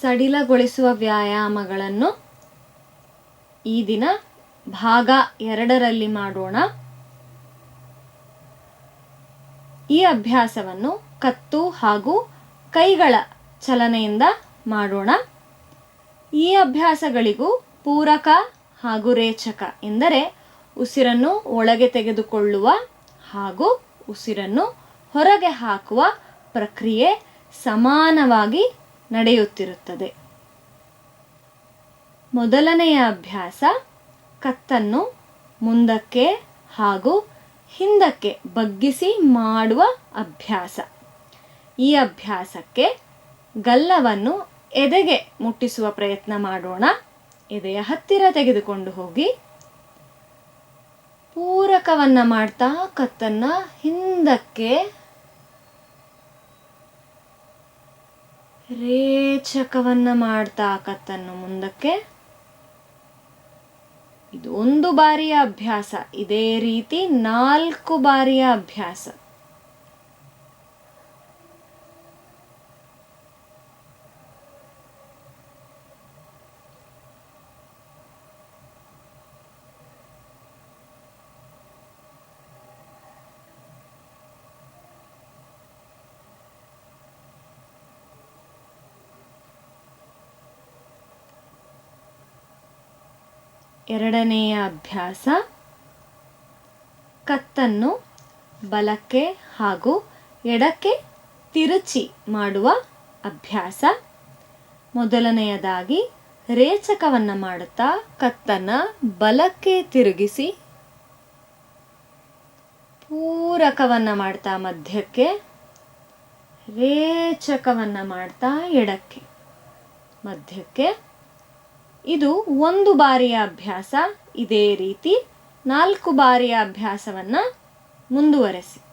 ಸಡಿಲಗೊಳಿಸುವ ವ್ಯಾಯಾಮಗಳನ್ನು ಈ ದಿನ ಭಾಗ ಎರಡರಲ್ಲಿ ಮಾಡೋಣ. ಈ ಅಭ್ಯಾಸವನ್ನು ಕತ್ತು ಹಾಗೂ ಕೈಗಳ ಚಲನೆಯಿಂದ ಮಾಡೋಣ. ಈ ಅಭ್ಯಾಸಗಳಿಗೂ ಪೂರಕ ಹಾಗೂ ರೇಚಕ ಎಂದರೆ ಉಸಿರನ್ನು ಒಳಗೆ ತೆಗೆದುಕೊಳ್ಳುವ ಹಾಗೂ ಉಸಿರನ್ನು ಹೊರಗೆ ಹಾಕುವ ಪ್ರಕ್ರಿಯೆ ಸಮಾನವಾಗಿ ನಡೆಯುತ್ತಿರುತ್ತದೆ. ಮೊದಲನೆಯ ಅಭ್ಯಾಸ ಕತ್ತನ್ನು ಮುಂದಕ್ಕೆ ಹಾಗೂ ಹಿಂದಕ್ಕೆ ಬಗ್ಗಿಸಿ ಮಾಡುವ ಅಭ್ಯಾಸ. ಈ ಅಭ್ಯಾಸಕ್ಕೆ ಗಲ್ಲವನ್ನು ಎದೆಗೆ ಮುಟ್ಟಿಸುವ ಪ್ರಯತ್ನ ಮಾಡೋಣ. ಎದೆಯ ಹತ್ತಿರ ತೆಗೆದುಕೊಂಡು ಹೋಗಿ ಪೂರಕವನ್ನು ಮಾಡ್ತಾ ಕತ್ತನ್ನ ಹಿಂದಕ್ಕೆ ರೇಚಕವನ್ನ ಮಾಡ್ತಾ ಕತ್ತನ್ನು ಮುಂದಕ್ಕೆ. ಇದು ಒಂದು ಬಾರಿಯ ಅಭ್ಯಾಸ ಇದೇ ರೀತಿ ನಾಲ್ಕು ಬಾರಿಯ ಅಭ್ಯಾಸ. ಎರಡನೆಯ ಅಭ್ಯಾಸ ಕತ್ತನ್ನು ಬಲಕ್ಕೆ ಹಾಗೂ ಎಡಕ್ಕೆ ತಿರುಚಿ ಮಾಡುವ ಅಭ್ಯಾಸ. ಮೊದಲನೆಯದಾಗಿ ರೇಚಕವನ್ನು ಮಾಡುತ್ತಾ ಕತ್ತನ್ನು ಬಲಕ್ಕೆ ತಿರುಗಿಸಿ ಪೂರಕವನ್ನು ಮಾಡ್ತಾ ಮಧ್ಯಕ್ಕೆ, ರೇಚಕವನ್ನು ಮಾಡ್ತಾ ಎಡಕ್ಕೆ ಮಧ್ಯಕ್ಕೆ. ಇದು ಒಂದು ಬಾರಿಯ ಅಭ್ಯಾಸ. ಇದೇ ರೀತಿ ನಾಲ್ಕು ಬಾರಿಯ ಅಭ್ಯಾಸವನ್ನು ಮುಂದುವರೆಸಿ.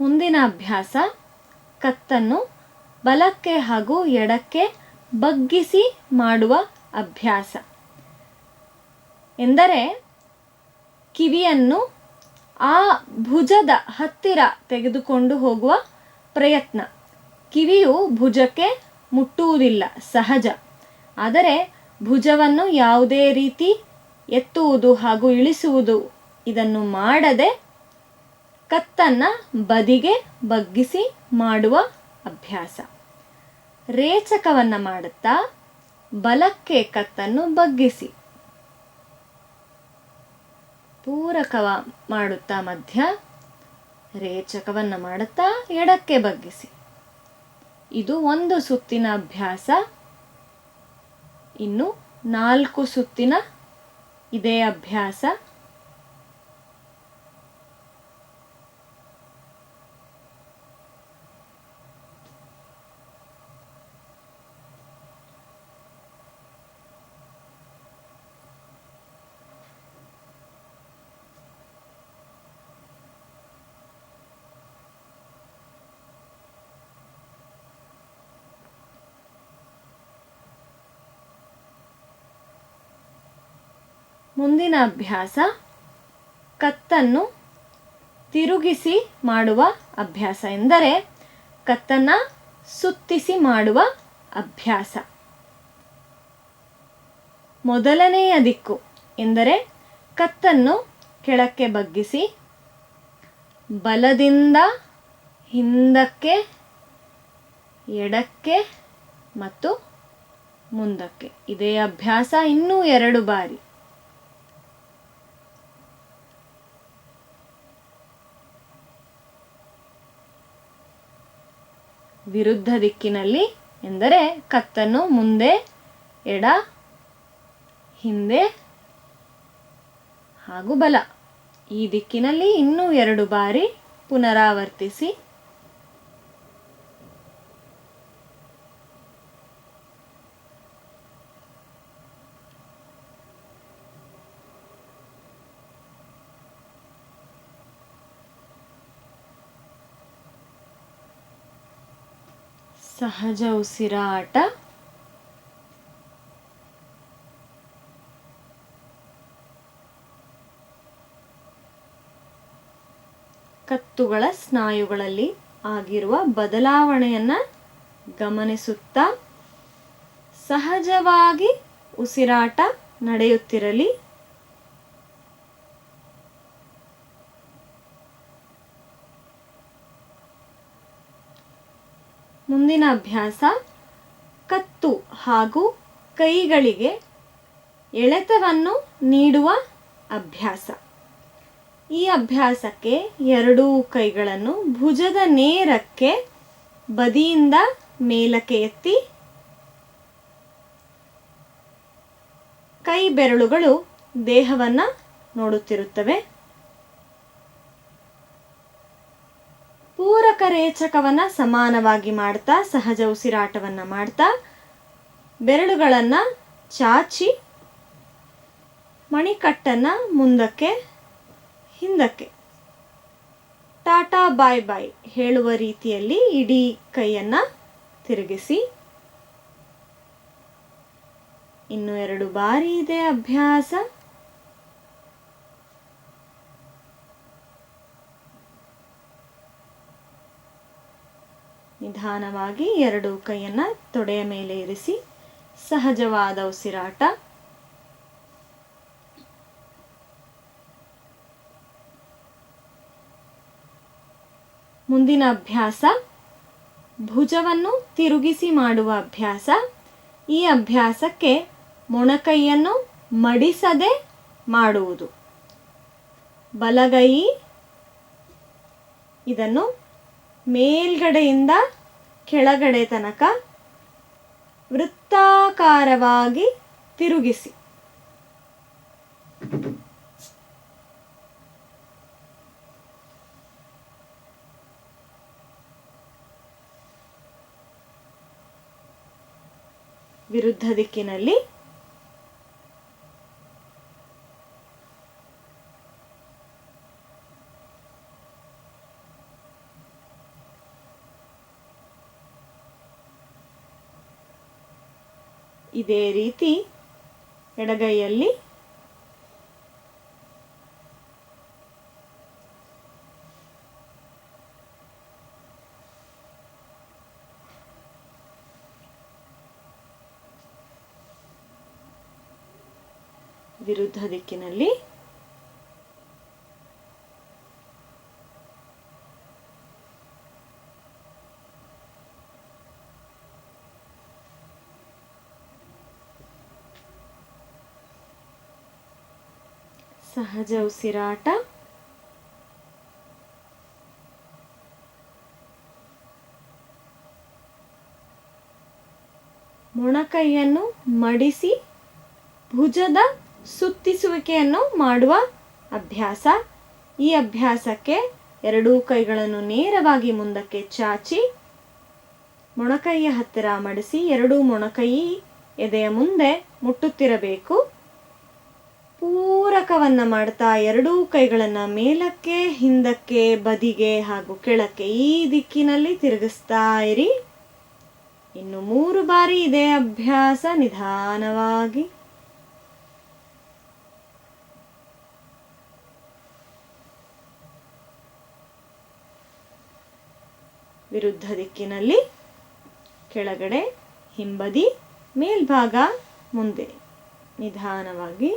ಮುಂದಿನ ಅಭ್ಯಾಸ, ಕತ್ತನ್ನು ಬಲಕ್ಕೆ ಹಾಗೂ ಎಡಕ್ಕೆ ಬಗ್ಗಿಸಿ ಮಾಡುವ ಅಭ್ಯಾಸ. ಎಂದರೆ, ಕಿವಿಯನ್ನು ಆ ಭುಜದ ಹತ್ತಿರ ತೆಗೆದುಕೊಂಡು ಹೋಗುವ ಪ್ರಯತ್ನ. ಕಿವಿಯು ಭುಜಕ್ಕೆ ಮುಟ್ಟುವುದಿಲ್ಲ, ಸಹಜ. ಆದರೆ, ಭುಜವನ್ನು ಯಾವುದೇ ರೀತಿ ಎತ್ತುವುದು ಹಾಗೂ ಇಳಿಸುವುದು ಇದನ್ನು ಮಾಡದೆ ಕತ್ತನ್ನ ಬದಿಗೆ ಬಗ್ಗಿಸಿ ಮಾಡುವ ಅಭ್ಯಾಸ. ರೇಚಕವನ್ನ ಮಾಡುತ್ತಾ ಬಲಕ್ಕೆ ಕತ್ತನ್ನು ಬಗ್ಗಿಸಿ. ಪೂರಕವ ಮಾಡುತ್ತಾ ಮಧ್ಯ ರೇಚಕವನ್ನ ಮಾಡುತ್ತಾ ಎಡಕ್ಕೆ ಬಗ್ಗಿಸಿ. ಇದು ಒಂದು ಸುತ್ತಿನ ಅಭ್ಯಾಸ. ಇನ್ನು ನಾಲ್ಕು ಸುತ್ತಿನ ಇದೇ ಅಭ್ಯಾಸ. ಮುಂದಿನ ಅಭ್ಯಾಸ ಕತ್ತನ್ನು ತಿರುಗಿಸಿ ಮಾಡುವ ಅಭ್ಯಾಸ ಎಂದರೆ ಕತ್ತನ್ನು ಸುತ್ತಿಸಿ ಮಾಡುವ ಅಭ್ಯಾಸ. ಮೊದಲನೆಯ ದಿಕ್ಕು ಎಂದರೆ ಕತ್ತನ್ನು ಕೆಳಕ್ಕೆ ಬಗ್ಗಿಸಿ ಬಲದಿಂದ ಹಿಂದಕ್ಕೆ, ಎಡಕ್ಕೆ ಮತ್ತು ಮುಂದಕ್ಕೆ. ಇದೇ ಅಭ್ಯಾಸ ಇನ್ನೂ ಎರಡು ಬಾರಿ. ವಿರುದ್ಧ ದಿಕ್ಕಿನಲ್ಲಿ ಎಂದರೆ ಕತ್ತನ್ನು ಮುಂದೆ, ಎಡ, ಹಿಂದೆ ಹಾಗೂ ಬಲ. ಈ ದಿಕ್ಕಿನಲ್ಲಿ ಇನ್ನೂ ಎರಡು ಬಾರಿ ಪುನರಾವರ್ತಿಸಿ ಸಹಜ ಉಸಿರಾಟ. ಕತ್ತುಗಳ ಸ್ನಾಯುಗಳಲ್ಲಿ ಆಗಿರುವ ಬದಲಾವಣೆಯನ್ನು ಗಮನಿಸುತ್ತಾ ಸಹಜವಾಗಿ ಉಸಿರಾಟ ನಡೆಯುತ್ತಿರಲಿ. ಮುಂದಿನ ಅಭ್ಯಾಸ, ಕತ್ತು ಹಾಗೂ ಕೈಗಳಿಗೆ ಎಳೆತವನ್ನು ನೀಡುವ ಅಭ್ಯಾಸ. ಈ ಅಭ್ಯಾಸಕ್ಕೆ ಎರಡೂ ಕೈಗಳನ್ನು ಭುಜದ ನೇರಕ್ಕೆ ಬದಿಯಿಂದ ಮೇಲಕ್ಕೆ ಎತ್ತಿ, ಕೈ ಬೆರಳುಗಳು ದೇಹವನ್ನು ನೋಡುತ್ತಿರುತ್ತವೆ. ಪೂರಕ ರೇಚಕವನ್ನ ಸಮಾನವಾಗಿ ಮಾಡ್ತಾ, ಸಹಜ ಉಸಿರಾಟವನ್ನು ಮಾಡ್ತಾ, ಬೆರಳುಗಳನ್ನು ಚಾಚಿ, ಮಣಿಕಟ್ಟನ್ನು ಮುಂದಕ್ಕೆ, ಹಿಂದಕ್ಕೆ. ಟಾಟಾ ಬಾಯ್ ಬಾಯ್ ಹೇಳುವ ರೀತಿಯಲ್ಲಿ ಇಡೀ ಕೈಯನ್ನು ತಿರುಗಿಸಿ. ಇನ್ನು ಎರಡು ಬಾರಿ ಇದೆ ಅಭ್ಯಾಸ. ನಿಧಾನವಾಗಿ ಎರಡು ಕೈಯನ್ನು ತೊಡೆಯ ಮೇಲೆ ಇರಿಸಿ, ಸಹಜವಾದ ಉಸಿರಾಟ. ಮುಂದಿನ ಅಭ್ಯಾಸ, ಭುಜವನ್ನು ತಿರುಗಿಸಿ ಮಾಡುವ ಅಭ್ಯಾಸ. ಈ ಅಭ್ಯಾಸಕ್ಕೆ ಮೊಣಕೈಯನ್ನು ಮಡಿಸದೆ ಮಾಡುವುದು. ಬಲಗೈ, ಇದನ್ನು ಮೇಲ್ಗಡೆಯಿಂದ ಕೆಳಗಡೆ ತನಕ ವೃತ್ತಾಕಾರವಾಗಿ ತಿರುಗಿಸಿ. ವಿರುದ್ಧ ದಿಕ್ಕಿನಲ್ಲಿ ಇದೇ ರೀತಿ ಎಡಗೈಯಲ್ಲಿ ವಿರುದ್ಧ ದಿಕ್ಕಿನಲ್ಲಿ ಸಹಜ ಉಸಿರಾಟ. ಮೊಣಕೈಯನ್ನು ಮಡಿಸಿ ಭುಜದ ಸುತ್ತಿಸುವಿಕೆಯನ್ನು ಮಾಡುವ ಅಭ್ಯಾಸ. ಈ ಅಭ್ಯಾಸಕ್ಕೆ ಎರಡೂ ಕೈಗಳನ್ನು ನೇರವಾಗಿ ಮುಂದಕ್ಕೆ ಚಾಚಿ ಮೊಣಕೈಯ ಹತ್ತಿರ ಮಡಿಸಿ ಎರಡೂ ಮೊಣಕೈ ಎದೆಯ ಮುಂದೆ ಮುಟ್ಟುತ್ತಿರಬೇಕು. ಪೂರಕವನ್ನ ಮಾಡ್ತಾ ಎರಡೂ ಕೈಗಳನ್ನು ಮೇಲಕ್ಕೆ, ಹಿಂದಕ್ಕೆ, ಬದಿಗೆ ಹಾಗೂ ಕೆಳಕ್ಕೆ ಈ ದಿಕ್ಕಿನಲ್ಲಿ ತಿರುಗಿಸ್ತಾ ಇರಿ. ಇನ್ನು ಮೂರು ಬಾರಿ ಇದೇ ಅಭ್ಯಾಸ ನಿಧಾನವಾಗಿ. ವಿರುದ್ಧ ದಿಕ್ಕಿನಲ್ಲಿ, ಕೆಳಗಡೆ, ಹಿಂಬದಿ, ಮೇಲ್ಭಾಗ, ಮುಂದೆ. ನಿಧಾನವಾಗಿ.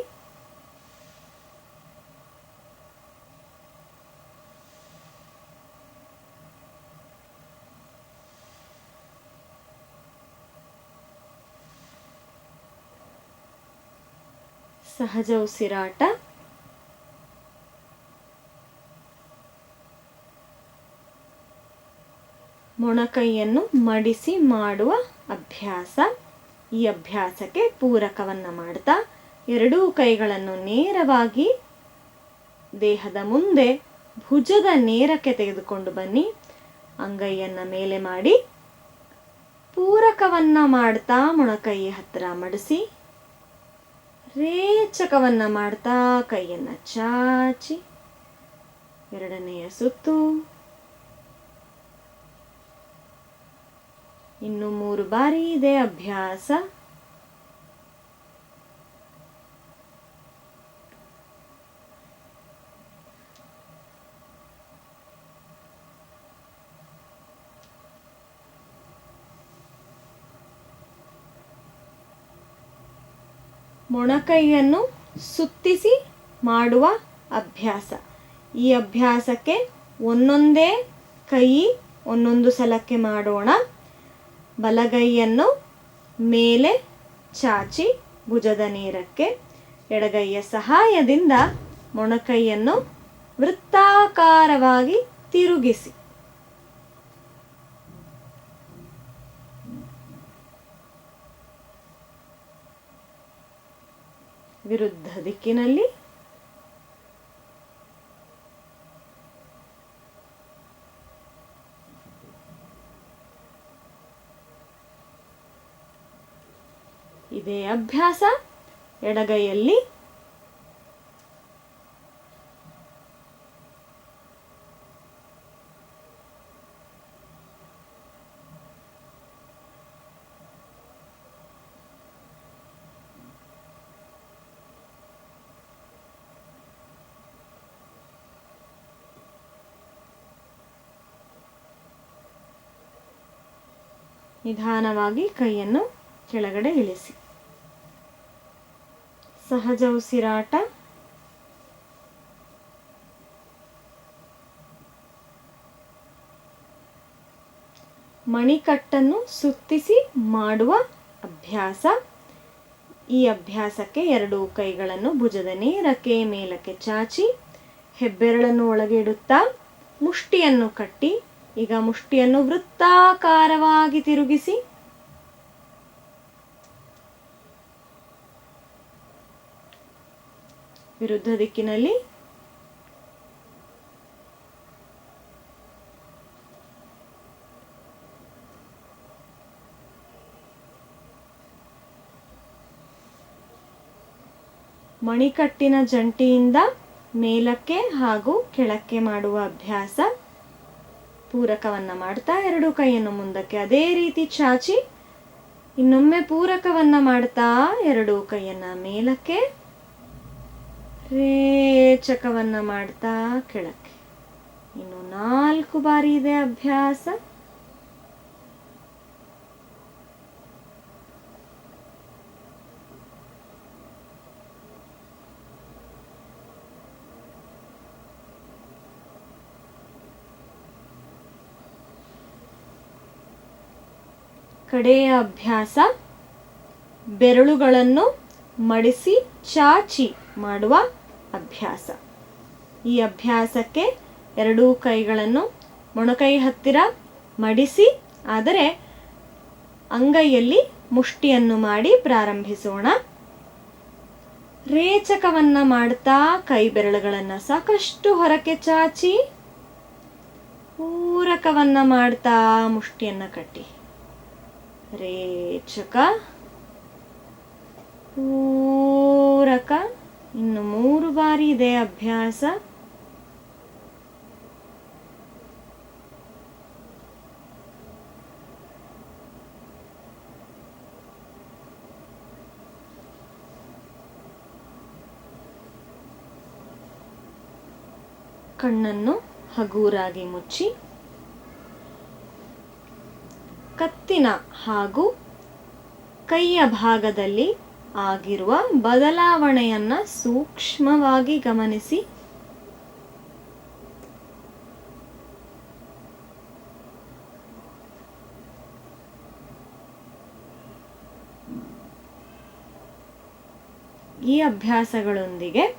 ಸಹಜ ಉಸಿರಾಟ. ಮೊಣಕೈಯನ್ನು ಮಡಿಸಿ ಮಾಡುವ ಅಭ್ಯಾಸ. ಈ ಅಭ್ಯಾಸಕ್ಕೆ ಪೂರಕವನ್ನು ಮಾಡ್ತಾ, ಎರಡೂ ಕೈಗಳನ್ನು ನೇರವಾಗಿ ದೇಹದ ಮುಂದೆ ಭುಜದ ನೇರಕ್ಕೆ ತೆಗೆದುಕೊಂಡು ಬನ್ನಿ. ಅಂಗೈಯನ್ನು ಮೇಲೆ ಮಾಡಿ ಪೂರಕವನ್ನ ಮಾಡ್ತಾ ಮೊಣಕೈಯ ಹತ್ತಿರ ಮಡಿಸಿ ರೇಚಕವನ್ನ ಮಾಡ್ತಾ ಕೈಯನ್ನ ಚಾಚಿ ಎರಡನೆಯ ಸುತ್ತು. ಇನ್ನು ಮೂರು ಬಾರಿ ಇದೆ ಅಭ್ಯಾಸ. ಮೊಣಕೈಯನ್ನು ಸುತ್ತಿಸಿ ಮಾಡುವ ಅಭ್ಯಾಸ. ಈ ಅಭ್ಯಾಸಕ್ಕೆ ಒಂದೊಂದೇ ಕೈ ಒಂದೊಂದು ಸಲಕ್ಕೆ ಮಾಡೋಣ. ಬಲಗೈಯನ್ನು ಮೇಲೆ ಚಾಚಿ ಭುಜದ ನೇರಕ್ಕೆ, ಎಡಗೈಯ ಸಹಾಯದಿಂದ ಮೊಣಕೈಯನ್ನು ವೃತ್ತಾಕಾರವಾಗಿ ತಿರುಗಿಸಿ. ವಿರುದ್ಧ ದಿಕ್ಕಿನಲ್ಲಿ. ಇದೇ ಅಭ್ಯಾಸ ಎಡಗೈಯಲ್ಲಿ. ನಿಧಾನವಾಗಿ ಕೈಯನ್ನು ಕೆಳಗಡೆ ಇಳಿಸಿ. ಸಹಜ ಉಸಿರಾಟ. ಮಣಿಕಟ್ಟನ್ನು ಸುತ್ತಿಸಿ ಮಾಡುವ ಅಭ್ಯಾಸ. ಈ ಅಭ್ಯಾಸಕ್ಕೆ ಎರಡು ಕೈಗಳನ್ನು ಭುಜದ ನೇರಕ್ಕೆ ಮೇಲಕ್ಕೆ ಚಾಚಿ, ಹೆಬ್ಬೆರಳನ್ನು ಒಳಗೆ ಇಡುತ್ತಾ, ಮುಷ್ಟಿಯನ್ನು ಕಟ್ಟಿ ಈಗ ಮುಷ್ಟಿಯನ್ನು ವೃತ್ತಾಕಾರವಾಗಿ ತಿರುಗಿಸಿ. ವಿರುದ್ಧ ದಿಕ್ಕಿನಲ್ಲಿ. ಮಣಿಕಟ್ಟಿನ ಜಂಟಿಯಿಂದ ಮೇಲಕ್ಕೆ ಹಾಗೂ ಕೆಳಕ್ಕೆ ಮಾಡುವ ಅಭ್ಯಾಸ. ಪೂರಕವನ್ನ ಮಾಡ್ತಾ ಎರಡು ಕೈಯನ್ನು ಮುಂದಕ್ಕೆ ಅದೇ ರೀತಿ ಚಾಚಿ, ಇನ್ನೊಮ್ಮೆ ಪೂರಕವನ್ನ ಮಾಡ್ತಾ ಎರಡು ಕೈಯನ್ನ ಮೇಲಕ್ಕೆ ರೇಚಕವನ್ನ ಮಾಡ್ತಾ ಕೆಳಕ್ಕೆ. ಇನ್ನು ನಾಲ್ಕು ಬಾರಿ ಇದೆ ಅಭ್ಯಾಸ. ಕಡೆಯ ಅಭ್ಯಾಸ, ಬೆರಳುಗಳನ್ನು ಮಡಿಸಿ ಚಾಚಿ ಮಾಡುವ ಅಭ್ಯಾಸ. ಈ ಅಭ್ಯಾಸಕ್ಕೆ ಎರಡೂ ಕೈಗಳನ್ನು ಮೊಣಕೈ ಹತ್ತಿರ ಮಡಿಸಿ, ಆದರೆ ಅಂಗೈಯಲ್ಲಿ ಮುಷ್ಟಿಯನ್ನು ಮಾಡಿ ಪ್ರಾರಂಭಿಸೋಣ. ರೇಚಕವನ್ನ ಮಾಡ್ತಾ ಕೈ ಬೆರಳುಗಳನ್ನು ಸಾಕಷ್ಟು ಹೊರಕ್ಕೆ ಚಾಚಿ ಪೂರಕವನ್ನ ಮಾಡ್ತಾ ಮುಷ್ಟಿಯನ್ನು ಕಟ್ಟಿ. ರೇಚಕ ಪೂರಕ ಇನ್ನು ಮೂರು ಬಾರಿ ಇದೆ ಅಭ್ಯಾಸ. ಕಣ್ಣನ್ನು ಹಗೂರಾಗಿ ಮುಚ್ಚಿ. ಕತ್ತಿನ ಹಾಗೂ ಕೈಯ ಭಾಗದಲ್ಲಿ ಆಗಿರುವ ಬದಲಾವಣೆಯನ್ನ ಸೂಕ್ಷ್ಮವಾಗಿ ಗಮನಿಸಿ. ಈ ಅಭ್ಯಾಸಗಳೊಂದಿಗೆ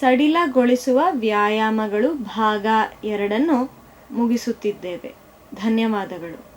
ಸಡಿಲಗೊಳಿಸುವ ವ್ಯಾಯಾಮಗಳು ಭಾಗ ಎರಡನ್ನು ಮುಗಿಸುತ್ತಿದ್ದೇವೆ. ಧನ್ಯವಾದಗಳು.